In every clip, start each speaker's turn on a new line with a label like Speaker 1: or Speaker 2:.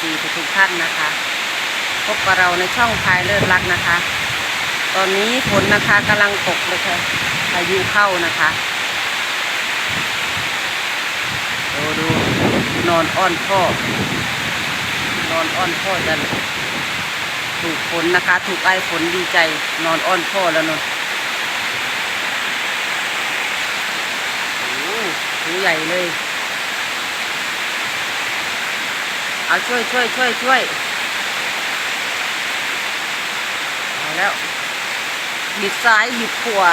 Speaker 1: ซีทุกท่านนะคะ พบกับเราในช่องพายเลิศรักนะคะ ตอนนี้ฝนนะคะกำลังตกเลยค่ะพายุเข้านะคะดูดูนอนอ้อนพ่อนอนอ้อนพ่อจะถูกฝนนะคะ ถูกไอ้ฝนดีใจ นอนอ้อนพ่อแล้วนนโอ้โหใหญ่เลย เอาช่วยช่วยช่วยช่วยเอาแล้วบิดซ้ายบิดขวา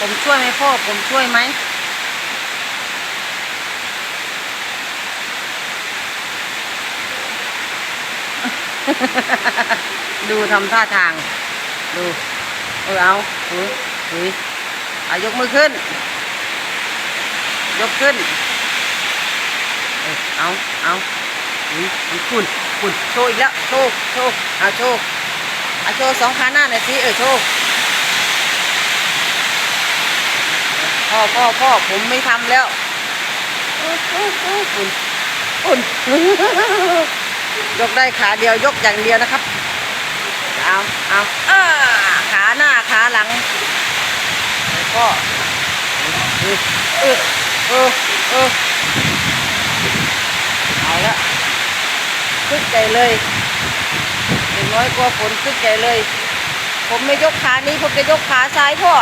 Speaker 1: ผมช่วยไหมพ่อ ผมช่วยไหมดูทำท่าทาง ดู เออเอาเฮ้ยเฮ้ยอายกมือขึ้น ยกขึ้น เออเอาเอาเฮ้ยเฮ้ยคุณคุณโชว์อีกแล้ว โชว์ โชว์ เอาโชว์ เอาโชว์สองขาหน้าหน่อยสิ เออโชว์ พ่อพ่อพ่อผมไม่ทำแล้วคุณคุณยกได้ขาเดียวยกอย่างเดียวนะครับ เอาเอาเออขาหน้าขาหลัง พ่อเออ เออเออเอาละคึกใจเลยอย่างน้อยกว่าฝนคึกใจเลย ผมไม่ยกขานี้ผมจะยกขาซ้ายพ่อ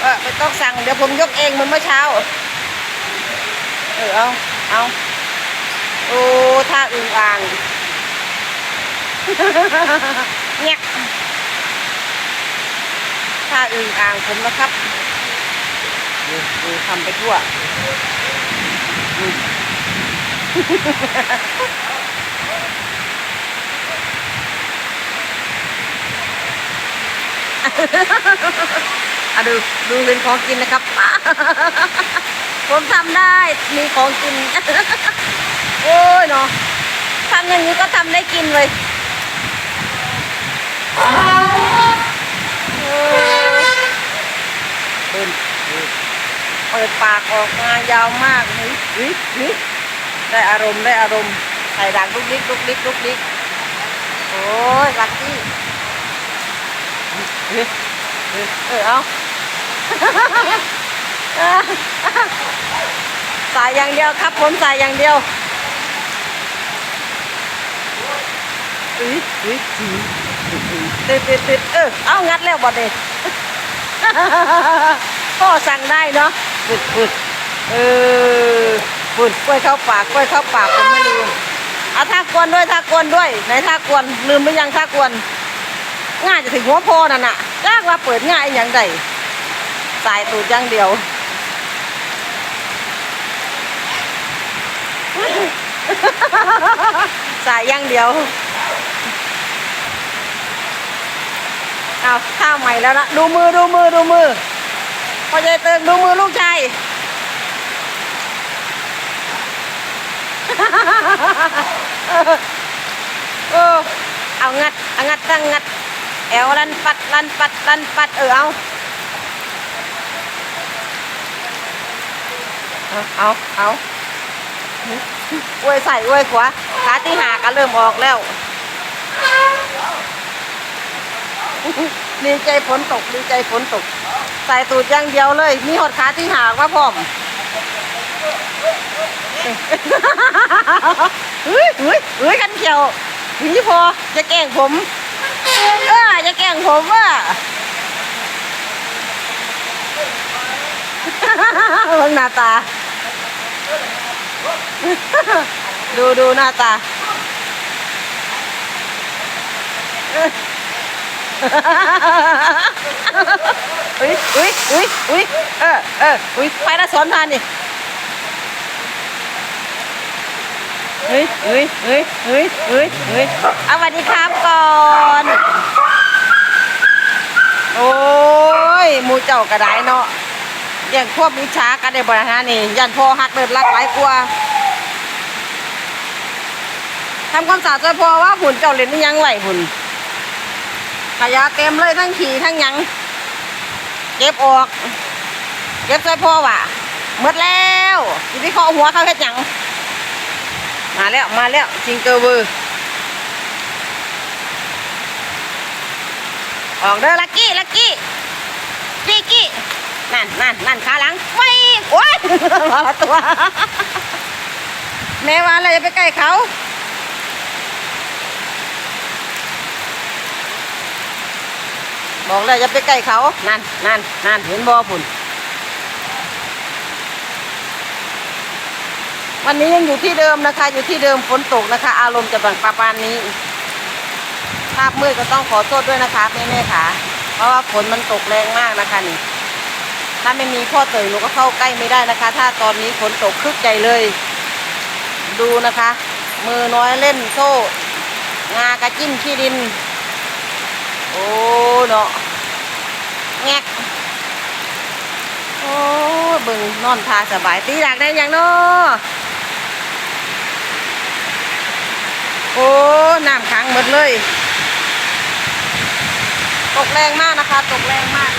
Speaker 1: เออไม่ต้องสั่งเดี๋ยวผมยกเองเหมือนเมื่อเช้า เออเอาเอาโอ้ท่าอึ่งอ่างเนี่ยท่าอึ่งอ่างผมนะครับ ดูดูทำไปทั่วอืมอะดูดูเป็นของกินนะครับผมทำได้มีของกิน โอ้ยเนาะทำอย่างนี้ก็ทำได้กินเลยเออเดิน เปิดปากออกมายาวมากนี่นี่นี่ได้อารมณ์ได้อารมณ์ใส่ดังลุกลิกลุกลิกลุกลิกโอ้ยลักกี้เฮ้ยเออเอาสายอย่างเดียวครับผมสายอย่างเดียวอุ้ยอุ้ยอุ้ยติดติดติดเออเอางัดแล้วบอดเด็พ่อสั่งได้เนาะ ปุดปุดเออปุดกล้วยเข้าปากกล้วยเข้าปากผมไม่ลืมเอาท่ากวนด้วยท่ากวนด้วยไหนท่ากวนลืมไปยังท่ากวนง่ายจะถึงหัวโพนั่นน่ะจ้างว่าเปิดง่ายอย่างใดสายตูดอย่างเดียวสายอย่างเดียวเอาข้าวใหม่แล้วนะดูมือดูมือดูมือ พอใจเติงดูมือลูกชายเออเอางัดเอางัดตั้งงัด แอวลันปัดลันปัดลันปัดเออเอาเอาเอาเอาอวยใส่อวยขวาขาที่หาก็เริ่มออกแล้ว ดีใจฝนตกดีใจฝนตก ใส่ตูดอย่างเดียวเลย มีหดขาที่หากว่าพร้อมเฮ้ยเฮ้ยเฮ้ยกันเขียวนี่พอจะแกล้งผมเออจะแกล้งผมว่าเบิ่งหน้าตา ดูดูหน้าตา อุ้ยอุ้ยอุ้ยอุ้ยเออเอออุ้ยไปละสอนทานนี่เฮ้ยเฮ้ยเฮ้ยเฮ้ยเฮ้ยเฮ้ยเอาสวัสดีครับก่อน โอ้ยมูเจ้ากระไดเนาะอย่างพวกมิชากันได้บริหารนี่ยันพ่อหักเดินลักหลายกลัวทำความสะอาดใจพอว่าหุ่นเจ้าเล่นนี่ยังไหลหุ่น ขยะเต็มเลยทั้งขี่ทั้งยังเก็บออก เก็บใจพ่อว่ะหมดแล้วทีนี้เขาเอหัวเขาเฮ็ดยังมาแล้วมาแล้วจิงเกอร์เวอร์ออกเด้อลักกี้ลักกี้กี้กี้นั่นนั่นนั่นขาหลังไม่โอ้ยมาละตัวแม่ว่าอะไรจะไปใกล้เขา บอกเลยอย่าไปใกล้เขา นั่นนั่นนั่นเห็นบ่พุ่น วันนี้ยังอยู่ที่เดิมนะคะ อยู่ที่เดิมฝนตกนะคะ อารมณ์จะแบบประมาณนี้ ภาพมืดก็ต้องขอโทษด้วยนะคะแม่แม่ๆค่ะ เพราะว่าฝนมันตกแรงมากนะคะนี่ ถ้าไม่มีพ่อเตยหนูก็เข้าใกล้ไม่ได้นะคะ ถ้าตอนนี้ฝนตกคึกใจเลย ดูนะคะ มือน้อยเล่นโซ่ งากระจิ้มขี้ดิน โอ้เนาะแงกโอ้เบิ่งนอนทาสบายตีหลักได้ยังเนาะโอ้น้ำขังหมดเลย ตกแรงมากนะคะ ตกแรงมาก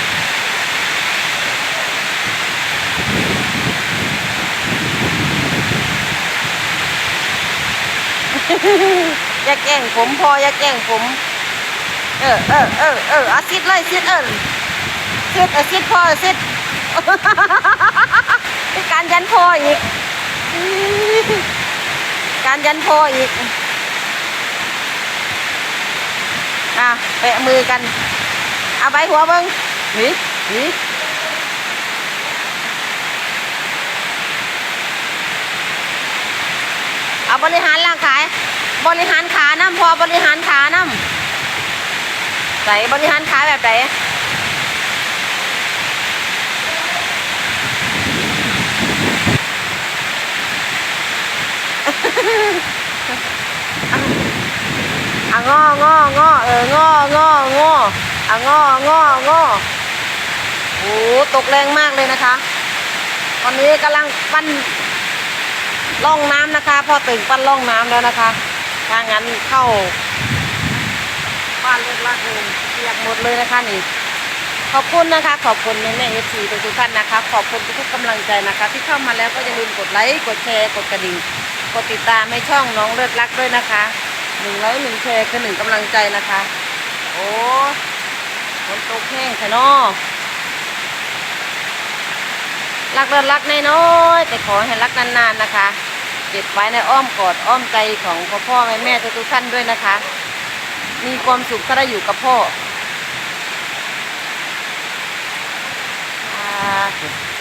Speaker 1: อย่าแกล้งผมพออย่าแกล้งผม เออเออเออเอออาซิดเลยซิดเออซิดเออซิดพอซิดมีการยันพออีก การยันพออีก อะแปะมือกัน เอาใบหัวเบิ้งหนีหนีเอาบริหารร่างกาย บริหารขาน้ำพอบริหารขาน้ำ ใส่บริหารขาแบบไหนอะงององอเอองององออะงององอโอ้ตกแรงมากเลยนะคะ ตอนนี้กำลังปั้นล่องน้ำนะคะ พอตื่นปั้นล่องน้ำแล้วนะคะถ้างั้นเข้า บ้านเล็กลักเลยเปียกหมดเลยนะคะนี่ขอบคุณนะคะ ขอบคุณแม่แม่เอฟซีทุกท่านนะคะ ขอบคุณทุกๆกำลังใจนะคะ ที่เข้ามาแล้วก็อย่าลืมกดไลค์กดแชร์กดกระดิ่งกดติดตามให้ช่องน้องเลิศรักด้วยนะคะหนึ่งไลค์หนึ่งแชร์คือหนึ่งกำลังใจนะคะ โอ้ฝนตกแห้งค่ะเนาะรักเลิศรักน้อยๆแต่ขอให้รักนานๆนะคะเก็บไว้ในอ้อมกอดอ้อมใจของพ่อพ่อแม่แม่ทุกท่านด้วยนะคะ มีความสุขถ้าได้อยู่กับพ่อ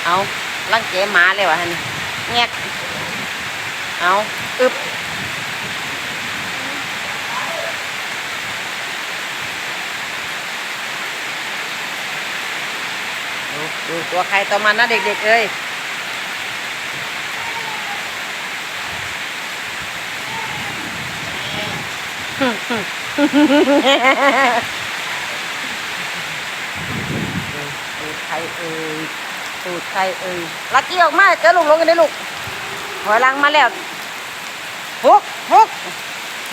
Speaker 1: เอาลังเกหมาเลยวะฮะนี่แงกเอาอึบดูดูตัวใครตัวมันนะเด็กๆเอ้ย ตูดใครเอ่ยตูดใครเอ่ยลักกี้ออกมาเจอลูกลงกันได้ลูกถอยลังมาแล้วฟุกฟุก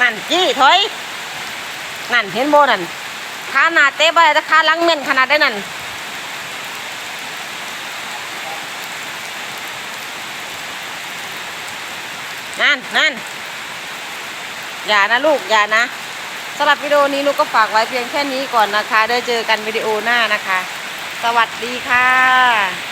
Speaker 1: นั่นจี้ถอย นั่นเห็นโบนั่นขาหนาเตะไปแต่ขาลังเม่นขนาดได้นั่นนั่นนั่น อย่านะลูกอย่านะสำหรับวิดีโอนี้ลูกก็ฝากไว้เพียงแค่นี้ก่อนนะคะ ได้เจอกันวิดีโอหน้านะคะ สวัสดีค่ะ